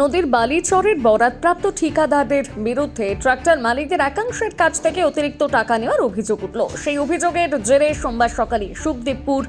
নদীর বালিচরের বরাদপ্রাপ্ত ঠিকাদারদের বিরুদ্ধে ট্রাক্টর মালিকদের একাংশের কাছ থেকে অতিরিক্ত টাকা নেওয়ার অভিযোগ উঠল। সেই অভিযোগের জেরে সোমবার সকালে সুখদেবপুর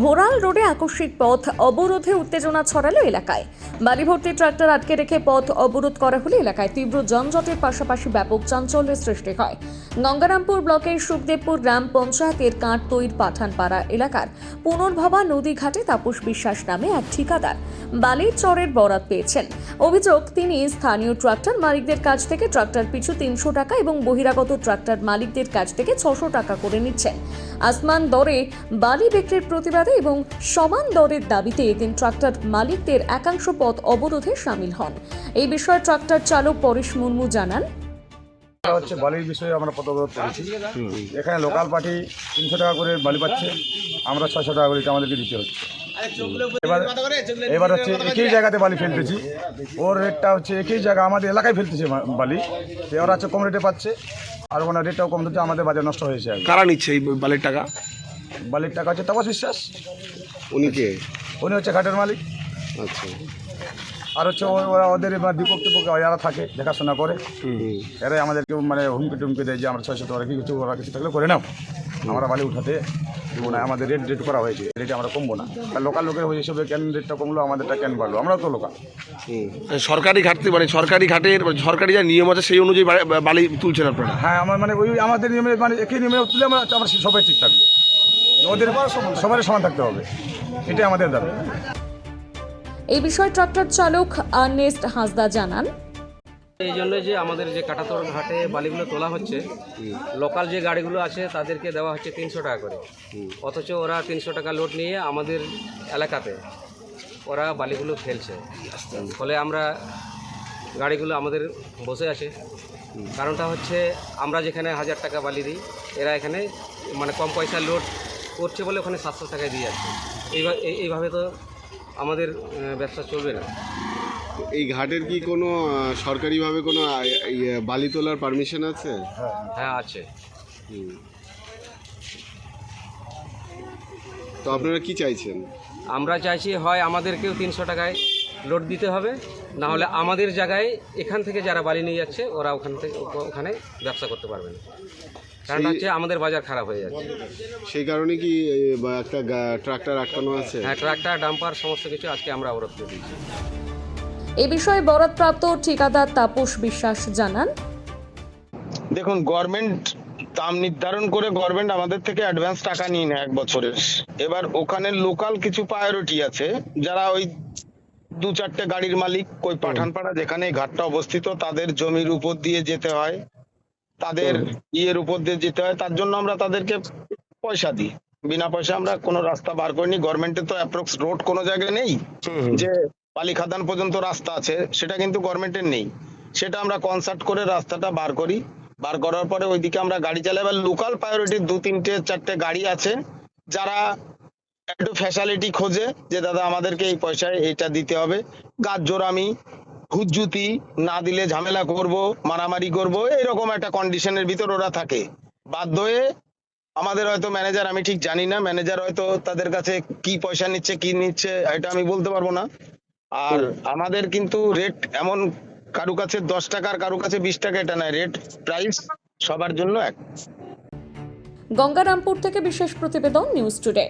ভোরাল রোডে আকস্মিক পথ অবরোধে উত্তেজনা ছড়ালো এলাকায়। বালিভর্তি ট্রাক্টর আটকে রেখে পথ অবরোধ করা হলে এলাকায় তীব্র যানজটের পাশাপাশি ব্যাপক চাঞ্চল্যের সৃষ্টি হয়। গঙ্গারামপুর ব্লকের সুখদেবপুর গ্রাম পঞ্চায়েতের কাঁটতৈর পাঠানপাড়া এলাকার পুনর্ভবা নদী ঘাটে তাপস বিশ্বাস নামে এক ঠিকাদার বালির চরের বরাত পেয়েছেন। অভিযোগ, তিনি স্থানীয় ট্রাক্টর মালিকদের কাছ থেকে ট্রাক্টর পিছু তিনশো টাকা এবং বহিরাগত ট্রাক্টর মালিকদের কাছ থেকে ছশো টাকা করে নিচ্ছেন। আসমান দরে বালি বিক্রির প্রতিবাদে এবং সমান দরের দাবিতে এদিন ট্রাক্টর মালিকদের একাংশ পথ অবরোধে সামিল হন। এই বিষয়ে ট্রাক্টর চালক পরেশ মুর্মু জানান। হচ্ছে বালির বিষয়ে আমরা পদক্ষেপ করেছি। এখানে লোকাল পার্টি তিনশো টাকা করে বালি পাচ্ছে আমরা ছয়শো টাকা করে আমাদেরকে দিতে হচ্ছে। এবার এবার হচ্ছে একই জায়গাতে বালি ফেলতেছি। ওর রেটটা হচ্ছে একই জায়গা আমাদের এলাকায় ফেলতেছে বালি। তো ওরা হচ্ছে কম রেটে পাচ্ছে আর ওনার রেটটাও কম দিচ্ছে আমাদের বাজার নষ্ট হয়েছে কারা নিচ্ছে এই বালির টাকা? বালির টাকা হচ্ছে তাপস বিশ্বাস। উনি কে? উনি হচ্ছে ঘাটের মালিক। আচ্ছা। আর হচ্ছে ওরা ওদের এবার টিপক যারা থাকে দেখাশোনা করে এরাই আমাদেরকে মানে হুমকি টুমকি দেয় যে আমরা ছয়শো টাকা কি কিছু ওরা কিছু থাকলে করে নাও। আমরা বালি উঠাতে দেবো না আমাদের রেট রেট করা হয়েছে রেট আমরা কমবো না। আর লোকাল লোকের ওই হিসেবে কেন রেটটা কমলো? আমাদেরটা কেন বাড়লো? আমরাও তো লোকাল সরকারি ঘাটতে মানে সরকারি ঘাটের মানে সরকারি যা নিয়ম আছে সেই অনুযায়ী বালি তুলছেন আপনারা? হ্যাঁ আমার মানে ওই আমাদের নিয়মে মানে একই নিয়মে তুলে আমরা আমরা সবাই ঠিক থাকব। ওদের সবারই সমান থাকতে হবে। এটাই আমাদের দাবি। এই বিষয়ে ট্রাক্টর চালক আর্নেস্ট হাসদা জানান। এই জন্য যে আমাদের যে কাটাতর ঘাটে বালিগুলো তোলা হচ্ছে, লোকাল যে গাড়িগুলো আছে তাদেরকে দেওয়া হচ্ছে তিনশো টাকা করে। অথচ ওরা তিনশো টাকা লোড নিয়ে আমাদের এলাকাতে ওরা বালিগুলো ফেলছে। ফলে আমরা গাড়িগুলো আমাদের বসে আছে। কারণটা হচ্ছে আমরা যেখানে হাজার টাকা বালি দিই, এরা এখানে মানে কম পয়সা লোড করছে বলে ওখানে সাতশো টাকায় দিয়ে যাচ্ছে। এইভাবে এইভাবে তো আমাদের ব্যবসা চলবে না। এই ঘাটের কি কোনো সরকারিভাবে কোনো ইয়ে, বালি তোলার পারমিশন আছে? হ্যাঁ আছে। তো আপনারা কি চাইছেন? আমরা চাইছি হয় আমাদেরকেও তিনশো টাকায় লোড দিতে হবে। না হলে আমাদের জায়গায় এখান থেকে যারা বালি নিয়ে যাচ্ছে ওরা ওখান থেকে ওখানে ব্যবসা করতে পারবে না। কারণ হচ্ছে আমাদের বাজার খারাপ হয়ে যাচ্ছে। সেই কারণে কি একটা ট্রাক্টর আটকানো আছে? হ্যাঁ ট্রাক্টর ডাম্পার সমস্ত কিছু আজকে আমরা অবরোধ করে দিয়েছি। এ বিষয়ে বরাদপ্রাপ্ত ঠিকাদার তাপস বিশ্বাস জানান। দেখুন গভর্নমেন্ট দাম নির্ধারণ করে গভর্নমেন্ট আমাদের থেকে অ্যাডভান্স টাকা নিয়ে নেয় এক বছরের। এবার ওখানে লোকাল কিছু প্রায়োরিটি আছে যারা ওই দু চারটে গাড়ির মালিক ওই পাঠানপাড়া যেখানে ঘাটটা অবস্থিত তাদের জমির উপর দিয়ে যেতে হয়। তাদের ইয়ের উপর দিয়ে যেতে হয়। তার জন্য আমরা তাদেরকে পয়সা দিই। বিনা পয়সা আমরা কোনো রাস্তা বার করিনি। গভর্নমেন্টের তো অ্যাপ্রক্স রোড কোনো জায়গায় নেই যে বালি খাদান পর্যন্ত রাস্তা আছে সেটা কিন্তু গভর্নমেন্টের নেই। সেটা আমরা কনসার্ট করে রাস্তাটা বার করি। বার করার পরে ওইদিকে আমরা গাড়ি চালাই। এবার লোকাল প্রায়োরিটি দু তিনটে চারটে গাড়ি আছে। যারা একটু ফ্যাসিলিটি খোঁজে যে দাদা আমাদেরকে এই পয়সায় এটা দিতে হবে। গাছ জোরামি হুজ্জুতি না দিলে ঝামেলা করব মারামারি করব এইরকম একটা কন্ডিশনের ভিতর ওরা থাকে। বাধ্য হয়ে আমাদের হয়তো ম্যানেজার আমি ঠিক জানি না ম্যানেজার হয়তো তাদের কাছে কি পয়সা নিচ্ছে কি নিচ্ছে এটা আমি বলতে পারব না। আর আমাদের কিন্তু রেট এমন কারু কাছে দশ টাকা আর কারু কাছে বিশ টাকা এটা নয়। রেট প্রাইস সবার জন্য এক। গঙ্গারামপুর থেকে বিশেষ প্রতিবেদন নিউজ টুডে